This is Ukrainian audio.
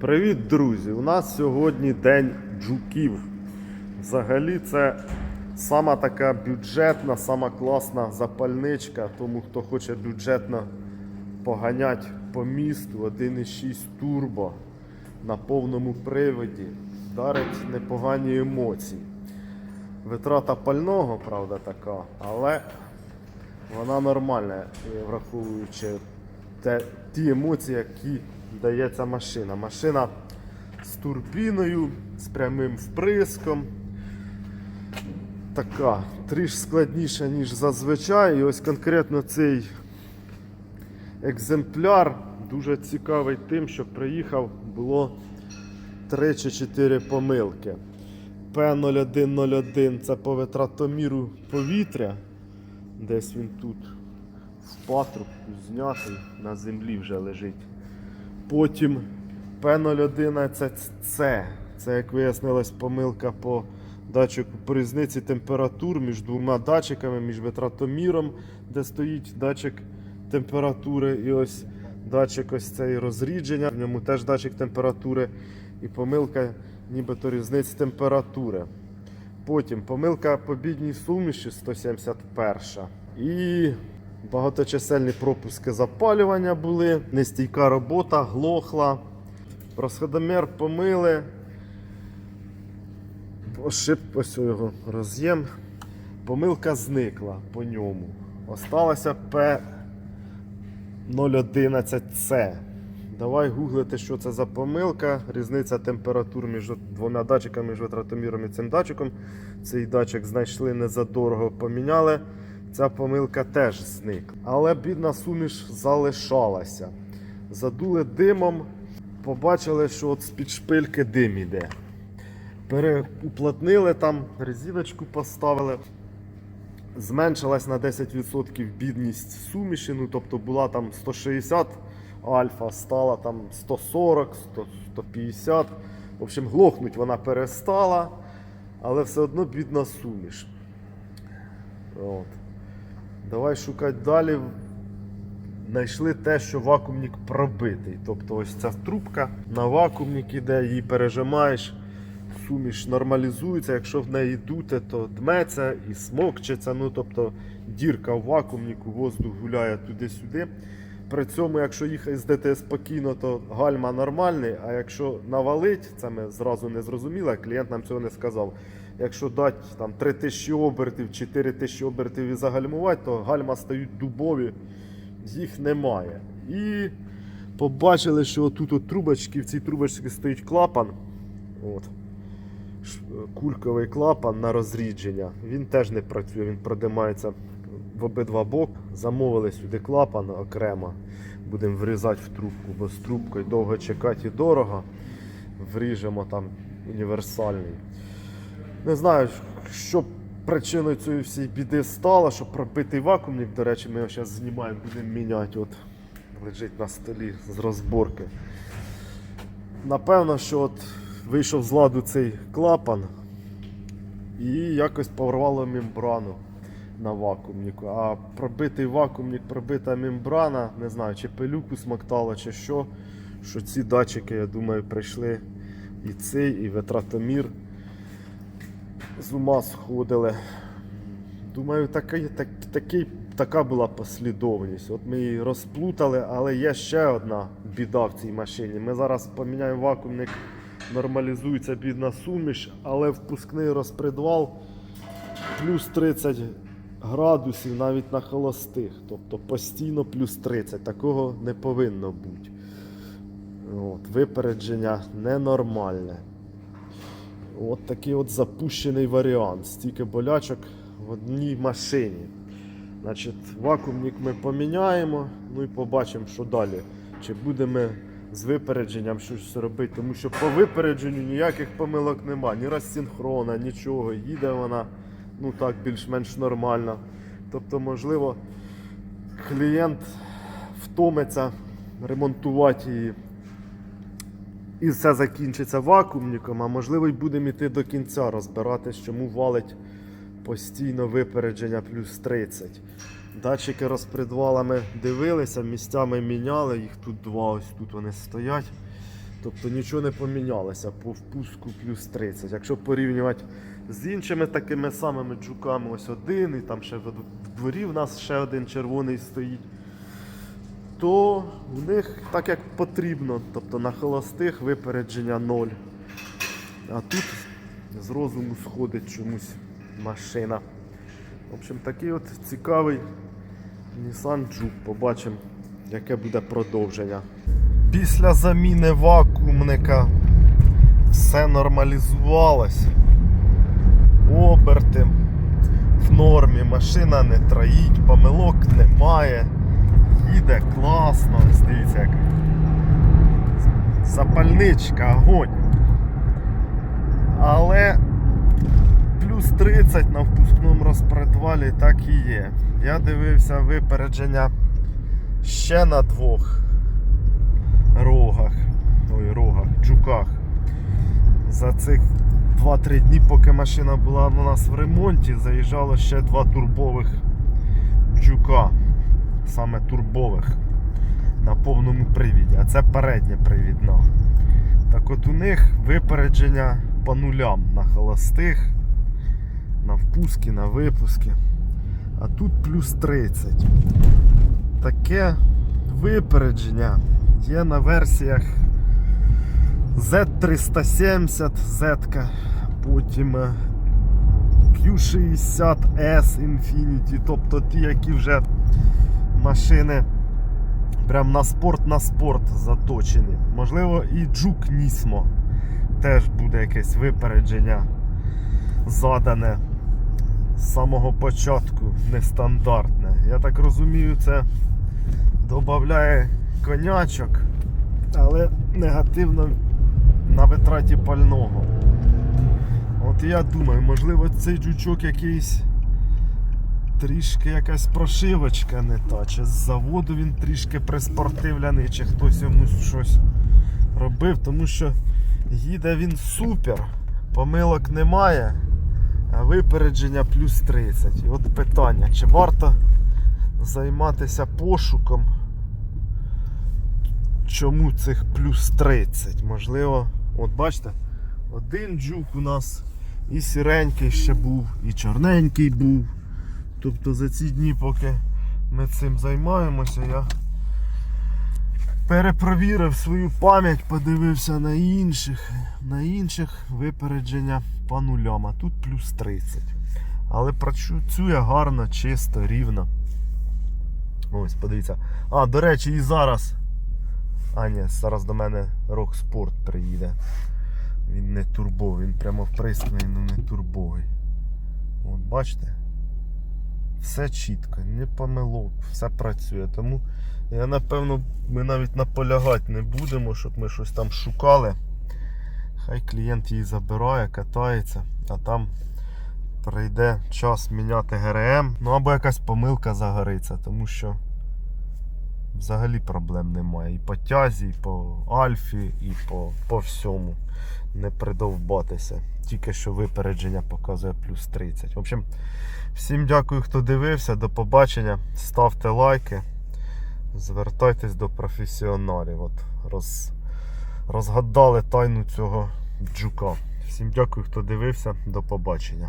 Привіт, друзі! У нас сьогодні день джуків. Взагалі, це сама така бюджетна, сама класна запальничка. Тому хто хоче бюджетно поганять по місту 1,6 турбо на повному приводі, дарить непогані емоції. Витрата пального, правда, така, але вона нормальна, враховуючи те, ті емоції, які дає ця машина. Машина з турбіною, з прямим вприском. Така трішки складніша, ніж зазвичай. І ось конкретно цей екземпляр дуже цікавий тим, що приїхав було 3 чи 4 помилки. П0101 це по витратоміру повітря. Десь він тут в патрубку знятий, на землі вже лежить. Потім П011С. Це, як вияснилось, помилка по датчику по різниці температур між двома датчиками, між витратоміром, де стоїть датчик температури, і ось датчик ось цей розрідження. В ньому теж датчик температури і помилка нібито різниці температури. Потім помилка по бідній суміші 171. І багаточисельні пропуски запалювання були, нестійка робота, глохла. Розходомір помили. Ошиб, ось його роз'єм. Помилка зникла по ньому. Осталося P011C. Давай гуглити, що це за помилка. Різниця температур між двома датчиками, між витратоміром і цим датчиком. Цей датчик знайшли незадорого, поміняли. Ця помилка теж зникла. Але бідна суміш залишалася. Задули димом, побачили, що от з-під шпильки дим іде. Переуплотнили там, резиночку поставили. Зменшилась на 10% бідність суміші, ну тобто була там 160 альфа, стала там 140, 100, 150. В общем, глохнуть вона перестала, але все одно бідна суміш. От. Давай шукати далі. Знайшли те, що вакуумник пробитий. Тобто ось ця трубка на вакуумник іде, її пережимаєш, суміш нормалізується. Якщо в неї дути, то дметься і смокчеться. Ну, тобто дірка в вакуумнику, воздух гуляє туди-сюди. При цьому, якщо їхати здати спокійно, то гальма нормальний, а якщо навалить, це ми зразу не зрозуміли, клієнт нам цього не сказав. Якщо дати там 3000 обертів, 4000 обертів і загальмувати, то гальма стають дубові, їх немає. І побачили, що тут от трубочки, в цій трубочці стоїть клапан. От. Кульковий клапан на розрідження. Він теж не працює, він продимається в обидва боки. Замовили сюди клапан окремо. Будемо врізати в трубку, бо з трубкою довго чекати і дорого. Вріжемо там універсальний. Не знаю, що причиною цієї всієї біди стало, що пробитий вакуумник, до речі, ми його зараз знімаємо, будемо міняти. От лежить на столі з розборки. Напевно, що от вийшов з ладу цей клапан і якось порвало мембрану на вакуумнику. А пробитий вакуумник, пробита мембрана, не знаю, чи пилюку смоктало, чи що. Що ці датчики, я думаю, прийшли і цей, і витратомір з ума сходили. Думаю, такий, так, такий, така була послідовність. От ми її розплутали, але є ще одна біда в цій машині. Ми зараз поміняємо вакуумник, нормалізується бідна суміш, але впускний розпредвал плюс 30 градусів навіть на холостих. Тобто постійно плюс 30. Такого не повинно бути. От, випередження ненормальне. От такий от запущений варіант. Стільки болячок в одній машині. Значить, вакуумник ми поміняємо, ну і побачимо, що далі. Чи будемо з випередженням щось робити, тому що по випередженню ніяких помилок нема, ні розсинхрона, нічого. Їде вона ну так, більш-менш нормально. Тобто, можливо, клієнт втомиться ремонтувати її і все закінчиться вакуумником, а можливо й будемо йти до кінця розбиратись, чому валить постійно випередження плюс 30. Датчики розпредвалами дивилися, місцями міняли, їх тут два, ось тут вони стоять. Тобто нічого не помінялося по впуску плюс 30. Якщо порівнювати з іншими такими самими джуками, ось один, і там ще в дворі в нас ще один червоний стоїть, то в них так як потрібно. Тобто на холостих випередження 0. А тут з розуму сходить чомусь машина. В общем, такий от цікавий Nissan Juke. Побачимо, яке буде продовження. Після заміни вакуумника все нормалізувалось. Оберти в нормі, машина не троїть, помилок немає. Їде класно, дивіться як. Запальничка, огонь. Але плюс 30 на впускному розпредвалі так і є. Я дивився випередження ще на двох рогах. Ой, рогах, джуках. За цих 2-3 дні, поки машина була у нас в ремонті, заїжджало ще два турбових джука. Саме турбових на повному привіді. А це передня привідна. Так от у них випередження по нулям на холостих, на впуски, на випуски. А тут плюс 30. Таке випередження є на версіях Z370, Z, потім е, Q60S Infinity, тобто ті, які вже машини прям на спорт на спорт заточені. Можливо, і Juke Nismo теж буде якесь випередження задане з самого початку нестандартне. Я так розумію, це додає конячок, але негативно на витраті пального. От я думаю, можливо, цей джучок якийсь трішки якась прошивочка не та, чи з заводу він трішки приспортивляний, чи хтось йому щось робив, тому що їде він супер, помилок немає, а випередження плюс 30. І от питання, чи варто займатися пошуком, чому цих плюс 30? Можливо, от бачите, один джук у нас і сіренький ще був, і чорненький був. Тобто за ці дні, поки ми цим займаємося, я перепровірив свою пам'ять, подивився на інших, на інших випередження по нулям, а тут плюс 30. Але працює гарно, чисто, рівно. Ось, подивіться. А, до речі, і зараз. А, ні, зараз до мене Sport приїде. Він не турбовий, він прямо вприсканий, але не турбовий. От бачите? Все чітко, не помилок, все працює. Тому я напевно ми навіть наполягати не будемо, щоб ми щось там шукали. Хай клієнт її забирає, катається, а там прийде час міняти ГРМ. Ну або якась помилка загориться, тому що взагалі проблем немає. І по тязі, і по альфі, і по, по всьому. Не придовбатися. Тільки що випередження показує плюс 30. В общем, всім дякую, хто дивився. До побачення. Ставте лайки. Звертайтесь до професіоналів. От роз, розгадали тайну цього джука. Всім дякую, хто дивився. До побачення.